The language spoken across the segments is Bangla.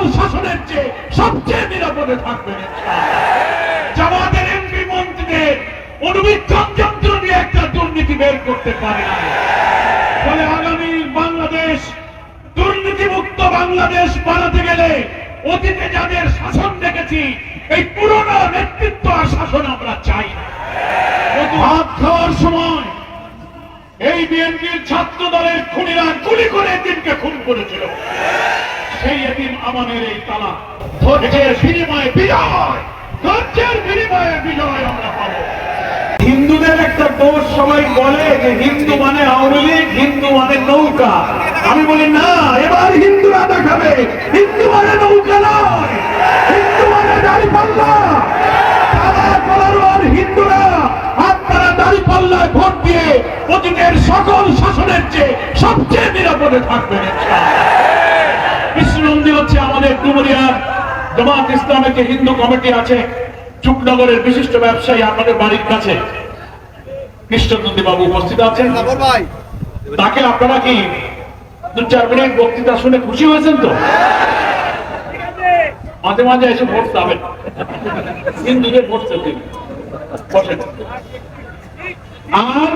সকল শাসনের চেয়ে সবচেয়ে নিরাপদে থাকবেন জামাতের এমপি মন্ত্রীদের অনুবীক্ষণ যন্ত্র দিয়ে একটা দুর্নীতি বের করতে পারে না। ফলে আগামী বাংলাদেশ, দুর্নীতিমুক্ত বাংলাদেশ বানাতে গেলে অতীতে যাদের শাসন দেখেছি, এই পুরনো নেতৃত্ব আর শাসন আমরা চাই না। ভাত খাওয়ার সময় এই বিএনপির ছাত্র দলের খুনিরা গুলি করে দিনকে খুন করেছিল। সেই এদিন আমাদের এই তালা। ধৈর্যের বিনিময়ে বিজয়! ধৈর্যের বিনিময়ে বিজয় আমরা পাবো। হিন্দুদের একটা দোষ সবাই বলে যে হিন্দু মানে আওয়ামী লীগ, হিন্দু মানে নৌকা। আমি বলি, না, এবার হিন্দুরা দেখাবে। হিন্দু মানে নৌকা নয়। হিন্দু মানে তারা কলারোয়ার হিন্দুরা। আপনারা দাড়ি ভোট দিয়ে অতীতের সকল শাসনের চেয়ে সবচেয়ে নিরাপদে থাকবেন হচ্ছে আমাদের ডুমুরিয়ার জামাত ইসলামের যে হিন্দু কমিটি আছে চুকনগরের বিশিষ্ট ব্যবসায়ী আমাদের বাড়ির কাছে। কৃষ্ণনন্দী বাবু উপস্থিত আছেন। তাকে আপনারা কি দু চার মিনিট বক্তৃতা শুনে খুশি হয়েছেন তো? মাঝে মাঝে এসে ভোট পাবেন। হিন্দুদের ভোট বসেন। আর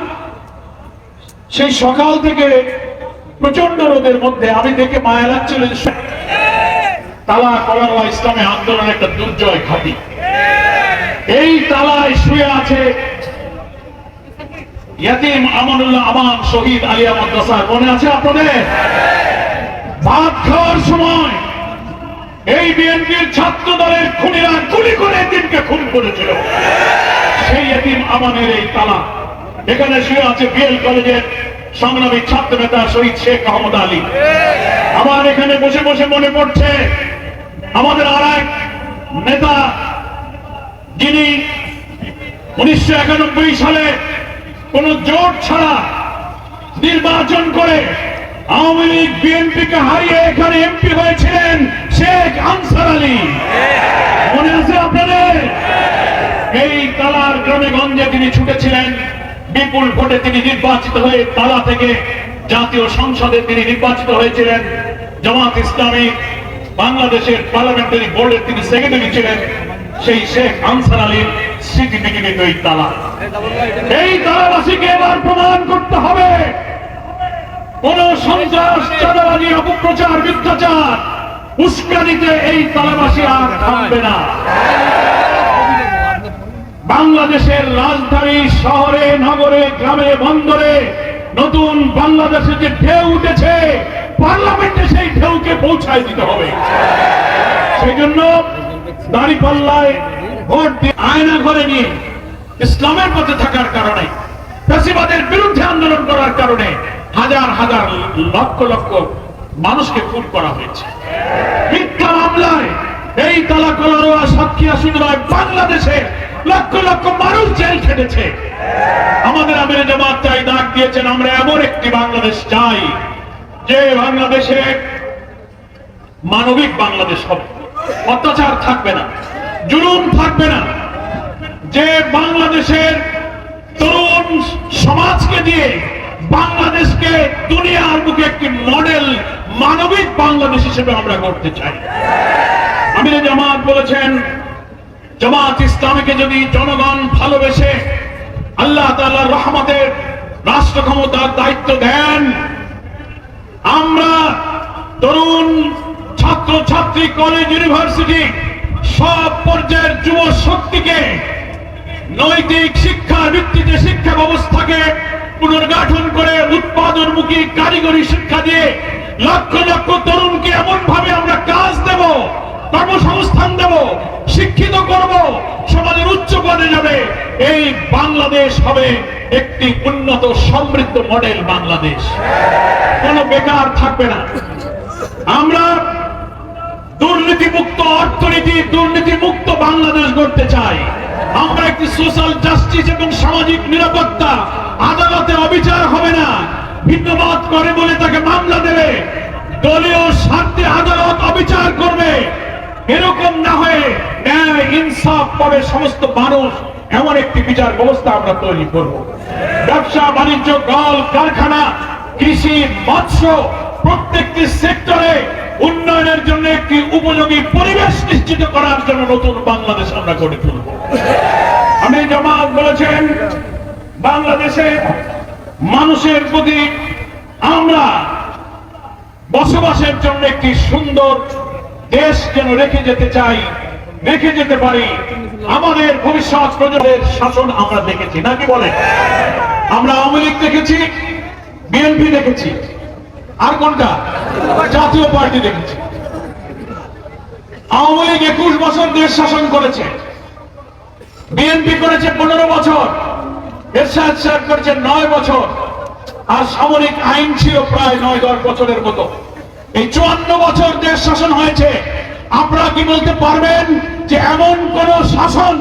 সেই সকাল থেকে প্রচণ্ড রোদের মধ্যে আমি দেখে মায়া লাগছিল তালা কলারওয়া ইসলামী আন্দোলন একটা দুর্জয় ঘাটি। এই তালায় শুয়ে আছে আমান শহীদ মনে আছে আপনাদের? ভাত খাওয়ার সময় এই বিএনপির ছাত্র দলের খুনিরা গুলি করে দিনকে খুন করেছিল। সেই এদিন আমানের এই তালা। এখানে শুয়ে আছে বিএল কলেজের সংগ্রামী ছাত্র নেতা শহীদ শেখ আহমদ আলী। আমার এখানে বসে বসে মনে পড়ছে আমাদের আর এক নেতা, যিনি উনিশশো একানব্বই সালে কোন জোট ছাড়া নির্বাচন করে আওয়ামী লীগ, বিএনপিকে হারিয়ে এখানে এমপি হয়েছিলেন শেখ আনসার আলী। মনে আছে আপনাদের? এই তালার গ্রামে গঞ্জে তিনি ছুটেছিলেন। বিপুল ভোটে তিনি নির্বাচিত হয়ে তালা থেকে জাতীয় সংসদে তিনি নির্বাচিত হয়েছিলেন। জামাত ইসলামী বাংলাদেশের পার্লামেন্টারি বোর্ডের তিনি সেক্রেটারি ছিলেন, সেই শেখ আনসার আলীর এই তালা এই তালাবাসীকে এবার প্রমাণ করতে হবে। কোন সন্ত্রাস, চাঁদাবাজি, অপপ্রচার, মিথ্যাচার, উস্কানিতে এই তালাবাসী আর থামবে না। বাংলাদেশের রাজধানী শহরে, নগরে, গ্রামে, বন্দরে নতুন বাংলাদেশে যে ঢেউ উঠেছে পার্লামেন্টে সেই ঢেউকে পৌঁছায় দিতে হবে। সেই জন্য দাঁড়িপাল্লায় ভোট দিয়ে আয়না ঘরে নিয়ে ইসলামের পথে থাকার কারণে, ফ্যাসিবাদের বিরুদ্ধে আন্দোলন করার কারণে হাজার হাজার লক্ষ লক্ষ মানুষকে খুন করা হয়েছে। মিথ্যা মামলায় এই তালা কলারোয়া সাক্ষী আসুন বাংলাদেশে লক্ষ লক্ষ মানুষ জেল খেটেছে। আমাদের আমির জামাত চাই ডাক দিয়েছেন, আমরা এমন একটি বাংলাদেশ চাই। যে বাংলাদেশে মানবিক বাংলাদেশ হবে, অত্যাচার থাকবে না, জুলুম থাকবে না, যে বাংলাদেশের তরুণ সমাজকে দিয়ে বাংলাদেশকে দুনিয়ার মুখে একটি মডেল মানবিক বাংলাদেশ হিসেবে আমরা করতে চাই। আমির জামাত বলেছেন, জামাত ইসলামীকে যদি জনগণ ভালোবেসে আল্লাহ তাআলার রহমতের রাষ্ট্র ক্ষমতার দায়িত্ব দেন আমরা তরুণ ছাত্রী কলেজ ইউনিভার্সিটি সব পর্যায়ের যুব শক্তিকে নৈতিক শিক্ষার ভিত্তিতে শিক্ষা ব্যবস্থাকে পুনর্গঠন করে উৎপাদনমুখী কারিগরি শিক্ষা দিয়ে লক্ষ লক্ষ তরুণকে এমন ভাবে আমরা কাজ দেব, কর্মসংস্থান দেব, শিক্ষিত করব, সমাজের উচ্চ পদে যাবে। এই বাংলাদেশ হবে একটি উন্নত সমৃদ্ধ মডেল বাংলাদেশ। কোনো বেকার থাকবে না। আমরা দুর্নীতিমুক্ত অর্থনীতি দুর্নীতি মুক্ত বাংলাদেশ গড়তে চাই। আমরা একটি সোশ্যাল জাস্টিস এবং সামাজিক নিরাপত্তা আদালতে অবিচার হবে না। ভিন্নমত করে বলে তাকে মামলা দেবে। দলীয় স্বার্থে আদালত অবিচার করবে। এরকম না হয়ে ন্যায়, ইনসাফ পাবে সমস্ত মানুষ। এমন একটি বিচার ব্যবস্থা আমরা তৈরি করব। ব্যবসা, বাণিজ্য, কল, কারখানা, কৃষি, মৎস্য প্রত্যেকটি সেক্টরে উন্নয়নের জন্য একটি উপযোগী পরিবেশ নিশ্চিত করার জন্য নতুন বাংলাদেশ আমরা গড়ে তুলব। আমি জামাত বলেছেন, বাংলাদেশে মানুষের প্রতি আমরা বসবাসের জন্য একটি সুন্দর দেশ যেন রেখে যেতে চাই, রেখে যেতে পারি। আমাদের ভবিষ্যৎ প্রজন্মের শাসন আমরা দেখেছি নাকি বলে আমরা আওয়ামী লীগ দেখেছি, বিএনপি দেখেছি। আর কোনটা? জাতীয় পার্টি দেখেছি। আওয়ামী লীগ একুশ বছর দেশ শাসন করেছে। বিএনপি করেছে পনেরো বছর। এরশাদ সাহেব করেছে নয় বছর। আর সামরিক আইন ছিল প্রায় নয়, দশ বছরের মতো। এই চুয়ান্ন বছর দেশ শাসন হয়েছে। আপনারা কি বলতে পারবেন যে এমন কোন শাসন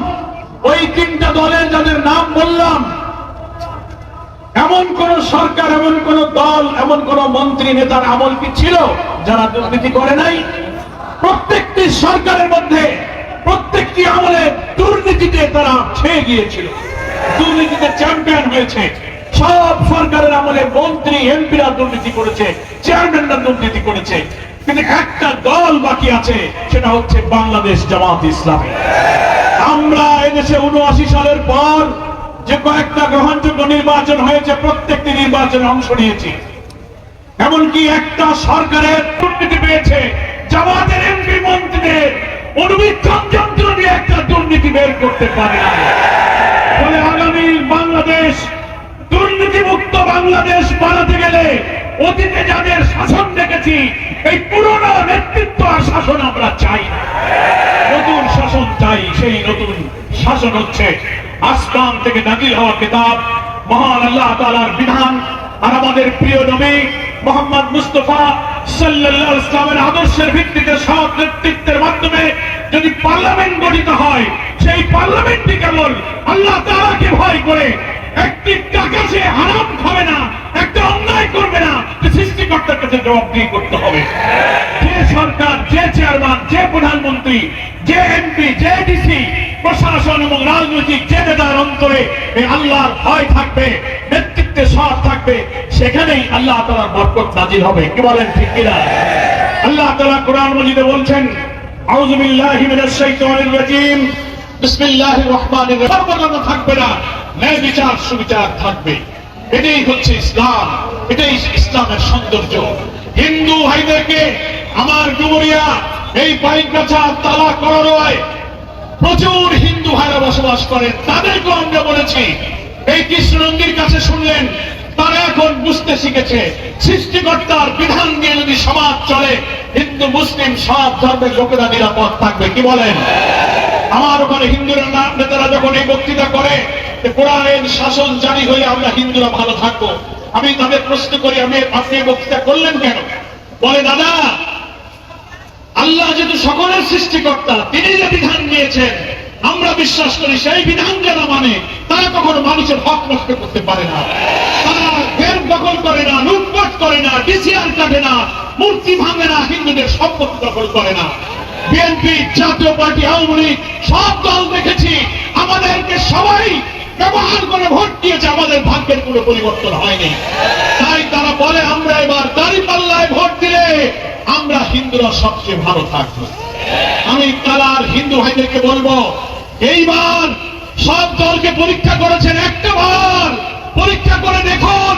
ওই তিনটা দলের যাদের নাম বললাম এমন কোন সরকার, এমন কোন দল, এমন কোন মন্ত্রী, নেতার আমল কি ছিল যারা দুর্নীতি করে নাই? প্রত্যেকটি সরকারের মধ্যে, প্রত্যেকটি আমলে দুর্নীতিতে তারা ছেয়ে গিয়েছিল। দুর্নীতিতে চ্যাম্পিয়ন হয়েছে। সব সরকারের আমলে মন্ত্রী, এমপিরা দুর্নীতি করেছে চেয়ারম্যানরা দুর্নীতি করেছে। কিন্তু একটা দল বাকি আছে, সেটা হচ্ছে বাংলাদেশ জামাত ইসলামী। আমরা এদেশে উনআশি সালের পর যে কয়েকটা গ্রহণযোগ্য নির্বাচন হয়েছে, প্রত্যেকটি নির্বাচনে অংশ নিয়েছি। এমনকি একটা সরকারের দুর্নীতি পেয়েছে, জামাতের এমপি মন্ত্রীদের অনুবীক্ষণ যন্ত্র দিয়ে একটা দুর্নীতি বের করতে পারে না ফলে আগামী বাংলাদেশ, দুর্নীতিমুক্ত বাংলাদেশ বানাতে গেলে অতীতে যাদের শাসন দেখেছি, এই পুরনো নেতৃত্ব আর শাসন আমরা চাই নতুন শাসন চাই, সেই নতুন শাসন হচ্ছে আসমান থেকে নাজিল হওয়া কিতাব, মহান আল্লাহ তাআলার বিধান। আর আমাদের প্রিয় নবী মোহাম্মদ মুস্তফা সাল্লাল্লাহু আলাইহি ইসলামের আদর্শের ভিত্তিতে সব নেতৃত্বের মাধ্যমে যদি পার্লামেন্ট গঠিত হয়, সেই পার্লামেন্টটি কেবল আল্লাহ তাআলাকে ভয় করে। একটি টাকা সে হারাম খাবে না, একটা অন্যায় করবে না, যে সৃষ্টিকর্তার কাছে জবাবদিহি করতে হবে। যে সরকার, যে চেয়ারম্যান, যে প্রধানমন্ত্রী, যে এমপি, যে ডিসি প্রশাসন এবং রাজনৈতিক যে নেতার অন্তরে এই আল্লাহর ভয় থাকবে নেতৃত্বে সৎ থাকবে, সেখানেই আল্লাহ তালার বরকত নাজিল হবে। কি বলেন ঠিক কিনা? আল্লাহ তালা কোরআন মজিদে বলছেন আমার ডুবুরিয়া এই পাইকাছা তালা করোয় প্রচুর হিন্দু ভাইরা বসবাস করেন তাদেরকেও আমরা বলেছি, এই কৃষ্ণনন্দীর কাছে শুনলেন, তারা এখন বুঝতে শিখেছে, সৃষ্টিকর্তার বিধান দিয়ে যদি সমাজ চলে, হিন্দু, মুসলিম সব ধর্মের লোকেরা নিরাপদ থাকবে, কি বলেন? আমার ওখানে হিন্দুরা নেতারা যখন এই বক্তৃতা করে, যে কোরআনের শাসন জারি হয়ে আমরা হিন্দুরা ভালো থাকব, আমি তাদের প্রশ্ন করি, আমি আপনি বক্তৃতা করলেন কেন? বলে, দাদা আল্লাহ যেহেতু সকলের সৃষ্টিকর্তা, তিনি যে বিধান দিয়েছেন, আমরা বিশ্বাস করি সেই বিধান যারা মানে তারা কখনো মানুষের হক নষ্ট করতে পারে না। তারা ফের দখল করে না, লুটপাট করে না, ডিসিআর কাটে না, মূর্তি ভাঙে না, হিন্দুদের সম্পত্তি দখল করে না। বিএনপি, জাতীয় পার্টি, আওয়ামী লীগ, সব দল দেখেছি, আমাদেরকে সবাই ব্যবহার করে ভোট দিয়েছে, আমাদের ভাগ্যের কোনো পরিবর্তন হয়নি। তাই তারা বলে, আমরা এবার দাড়ি পাল্লায় ভোট দিলে আমরা হিন্দুরা সবচেয়ে ভালো থাকব। আমি তালার হিন্দু ভাইদেরকে বলব, এইবার সব দলকে পরীক্ষা করেছেন একটা বার। পরীক্ষা করে দেখুন,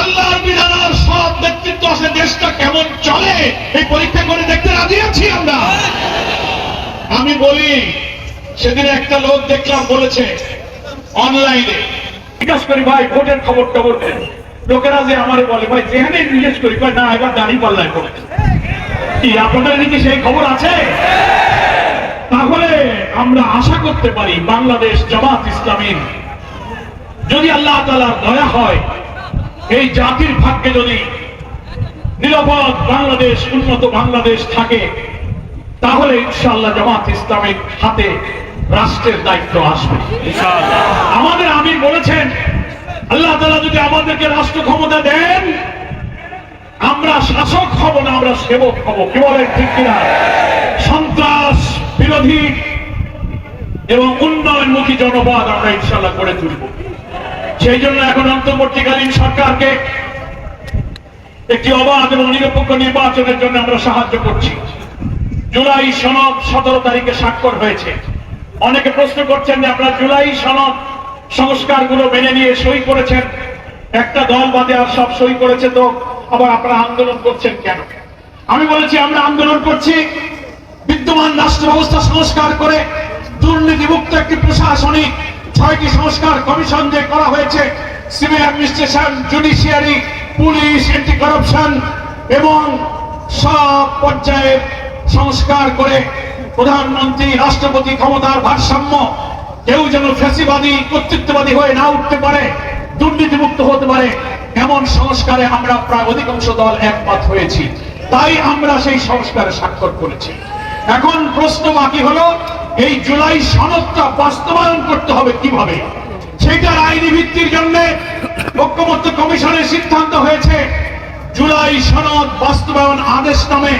আল্লাহর বিধানার সব নেতৃত্ব আছে, দেশটা কেমন চলে, এই পরীক্ষা করে দেখতে রাজি আছি আমরা। আমি বলি, সেদিন একটা লোক দেখলাম বলেছে, অনলাইনে, জিজ্ঞাস করি, ভাই, ভোটের খবর টবর লোকেরা যে আমার বলে, ভাই, যেখানে জিজ্ঞেস করি ভাই না, এবার দাঁড়িয়ে পাল্লায় পড়ে কি আপনাদের নাকি সেই খবর আছে? তাহলে আমরা আশা করতে পারি বাংলাদেশ জামাত ইসলামীর। যদি আল্লাহ তালার দয়া হয় এই জাতির ভাগ্যে যদি নিরাপদ বাংলাদেশ উন্নত বাংলাদেশ থাকে তাহলে ইনশাআল্লাহ জামাত ইসলামের হাতে রাষ্ট্রের দায়িত্ব আসবে। আমাদের আমির বলেছেন আল্লাহ তালা যদি আমাদেরকে রাষ্ট্র ক্ষমতা দেন আমরা শাসক হব না, আমরা সেবক হব। কি বলেন ঠিক কিনা? সন্ত্রাস বিরোধী এবং উন্নয়নমুখী জনপদ আমরা ইনশাল্লাহ করে তুলব। সেই জন্য এখন অন্তর্বর্তীকালীন সরকারকে একটি অবাধ এবং নিরপেক্ষ নির্বাচনের জন্য আমরা সাহায্য করছি। জুলাই সনদ সতেরো তারিখে স্বাক্ষর হয়েছে। অনেকে প্রশ্ন করছেন যে আপনারা জুলাই সনদ সংস্কারগুলো মেনে নিয়ে সই করেছেন? একটা দল বাদে আর সব সই করেছে তো আবার আপনারা আন্দোলন করছেন কেন? আমি বলেছি, আমরা আন্দোলন করছি বিদ্যমান রাষ্ট্র ব্যবস্থা সংস্কার করে দুর্নীতিমুক্ত একটি প্রশাসনিক ছয়টি সংস্কার কমিশন যে করা হয়েছে। Civil administration judiciary police anti corruption এবং সব পর্যায়ে সংস্কার করে প্রধানমন্ত্রী, রাষ্ট্রপতি ক্ষমতার ভারসাম্য কেউ যেন ফ্যাসিবাদী, কর্তৃত্ববাদী হয়ে না উঠতে পারে। দুর্নীতিমুক্ত হতে পারে এমন সংস্কারে আমরা প্রায় অধিকাংশ দল একমত হয়েছি, তাই আমরা সেই সংস্কারে স্বাক্ষর করেছি। এখন প্রশ্ন বাকি হলো, এই জুলাই সনদটা বাস্তবায়ন করতে হবে কীভাবে? সেটার আইনি ভিত্তির জন্য ঐক্যমত্য কমিশনের সিদ্ধান্ত হয়েছে। জুলাই সনদ বাস্তবায়ন আদেশ নামে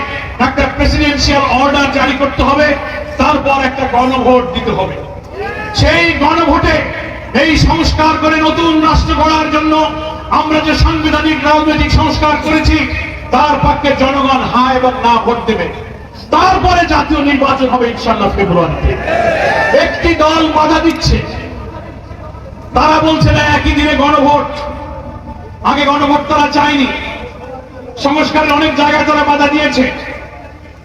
একটা প্রেসিডেন্সিয়াল অর্ডার জারি করতে হবে, তারপর একটা গণভোট দিতে হবে। সেই গণভোটে এই সংস্কার করে নতুন রাষ্ট্র গড়ার জন্য আমরা যে সাংবিধানিক রাজনৈতিক সংস্কার করেছি, তার পক্ষে জনগণ হা এবং না ভোট দেবে। তারপরে জাতীয় নির্বাচন হবে ইনশাল্লাহ ফেব্রুয়ারিতে। একটি দল বাধা দিচ্ছে। তারা বলছে না, একই দিনে গণভোট। আগে গণভোট তারা চায়নি। সংস্কারের অনেক জায়গায় তারা বাধা দিয়েছে।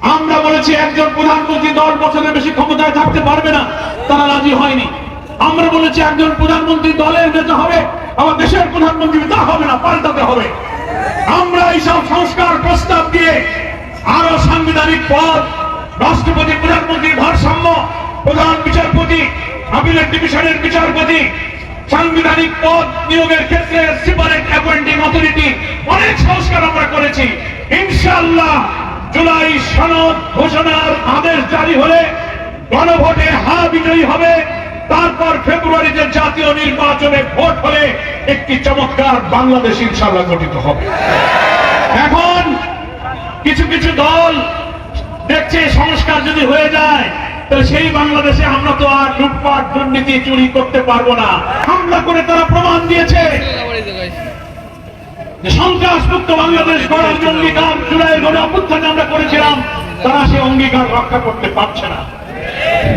আমরা বলেছি, একজন প্রধানমন্ত্রী দশ বছরের বেশি ক্ষমতায় থাকতে পারবে না। তারা রাজি হয়নি। আমরা বলেছি একজন প্রধানমন্ত্রী দলের নেতা হবে আমার দেশের প্রধানমন্ত্রী তা হবে না, পাল্টাতে হবে। আমরা এইসব সংস্কার প্রস্তাব দিয়ে আরও সাংবিধানিক পদ রাষ্ট্রপতি, প্রধানমন্ত্রীর ভারসাম্য, প্রধান বিচারপতি আপিলের ডিভিশনের বিচারপতি, সাংবিধানিক পদ নিয়োগের ক্ষেত্রে সেপারেট অ্যাপয়েন্টিং অথরিটি অনেক সংস্কার আমরা করেছি। ইনশাআল্লাহ জুলাই সনদ ঘোষণার আদেশ জারি হলে গণভোটে হা বিজয়ী হবে। তারপর ফেব্রুয়ারিতে জাতীয় নির্বাচনে ভোট হলে একটি চমৎকার বাংলাদেশ ইনশাল্লাহ গঠিত হবে। এখন কিছু কিছু দল দেখছে সংস্কার যদি হয়ে যায়, তাহলে সেই বাংলাদেশে আমরা তো আর লুটপাট, দুর্নীতি, চুরি করতে পারব না। হামলা করে তারা প্রমাণ দিয়েছে যে সন্ত্রাস মুক্ত বাংলাদেশ গড়ার অঙ্গীকার জুলাই গণ অভ্যুত্থানে আমরা করেছিলাম, তারা সেই অঙ্গীকার রক্ষা করতে পারছে না।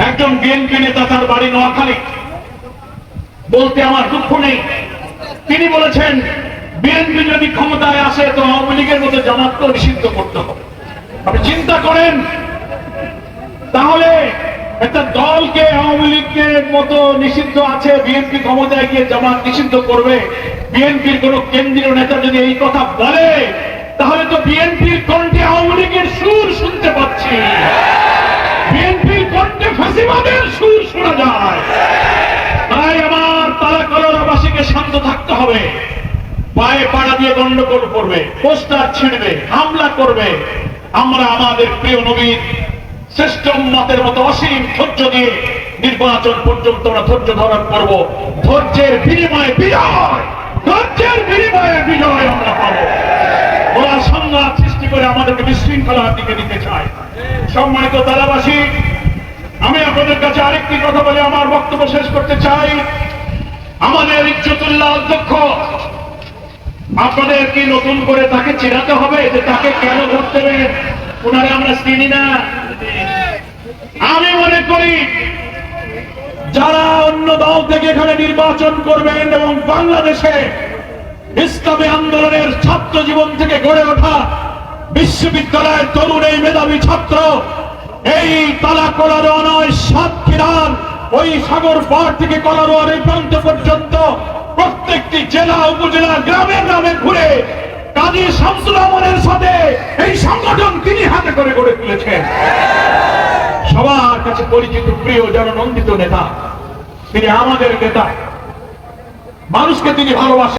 একজন বিএনপি নেতা তার বাড়ি নোয়াখালী। বলতে আমার দুঃখ নেই। তিনি বলেছেন, বিএনপি যদি ক্ষমতায় আসে, তো আওয়ামী লীগের মতো জামাতকে নিষিদ্ধ করতে হবে। আপনি চিন্তা করেন, তাহলে একটা দলকে, আওয়ামী লীগের মতো নিষিদ্ধ আছে, বিএনপি ক্ষমতায় গিয়ে জামাত নিষিদ্ধ করবে, বিএনপির কোন কেন্দ্রীয় নেতা যদি এই কথা বলে, তাহলে তো বিএনপির কণ্ঠে আওয়ামী লীগের সুর শুনতে পাচ্ছি। বিএনপির কণ্ঠে ফাঁসিবাদের সুর শোনা যায় তাই আমার তারা কলরাবাসীকে শান্ত থাকতে হবে পায়ে পাড়া দিয়ে গন্ডগোল করবে, পোস্টার ছিঁড়বে, হামলা করবে। আমরা আমাদের প্রিয় নবীর শ্রেষ্ঠ মতের মতো অসীম ধৈর্য দিয়ে নির্বাচন পর্যন্ত আমরা ধৈর্য ধারণ করব। ধৈর্যের বিনিময়ে বিজয়! ধৈর্যের বিনিময়ে বিজয় আমরা পাবো। ওরা সংঘাত সৃষ্টি করে আমাদেরকে বিশৃঙ্খলার দিকে নিতে চায়। সম্মানিত তারাবাসী আমি আপনাদের কাছে আরেকটি কথা বলে আমার বক্তব্য শেষ করতে চাই। আমাদের ইজ্জতুল্লাহ অধ্যক্ষ আপনাদের কি নতুন করে তাকে চেনাতে হবে যে তাকে কেন ভোট দেবেন ওনারে আমরা চিনি না। আমি মনে করি যারা অন্য দল থেকে এখানে নির্বাচন করবেন এবং বাংলাদেশে ইসলামী আন্দোলনের ছাত্র জীবন থেকে গড়ে ওঠা বিশ্ববিদ্যালয়ের তরুণ এই মেধাবী ছাত্র, এই তালা কলারোয়া নয় সাতক্ষীরার ওই সাগর পাড় থেকে কলারোয়ার এই প্রান্ত পর্যন্ত প্রত্যেকটি জেলা, উপজেলা গ্রামে গ্রামে ঘুরে কাজী শামসুল আমলের সাথে এই সংগঠন তিনি হাতে করে গড়ে তুলেছেন। সবার কাছে পরিচিত, প্রিয় জননন্দিত নেতা, তিনি আমাদের নেতা। মানুষকে তিনি ভালোবাসেন।